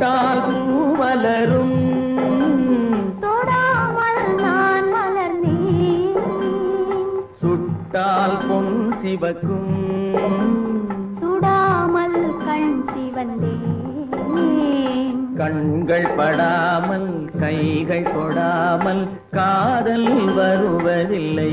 தொட்டால் பூமலரும் சுட்டால் பொன் சிவக்கும். சுடாமல் கண் சிவந்தேன். கண்கள் படாமல் கைகள் கொடாமல் காதல் வருவதில்லை.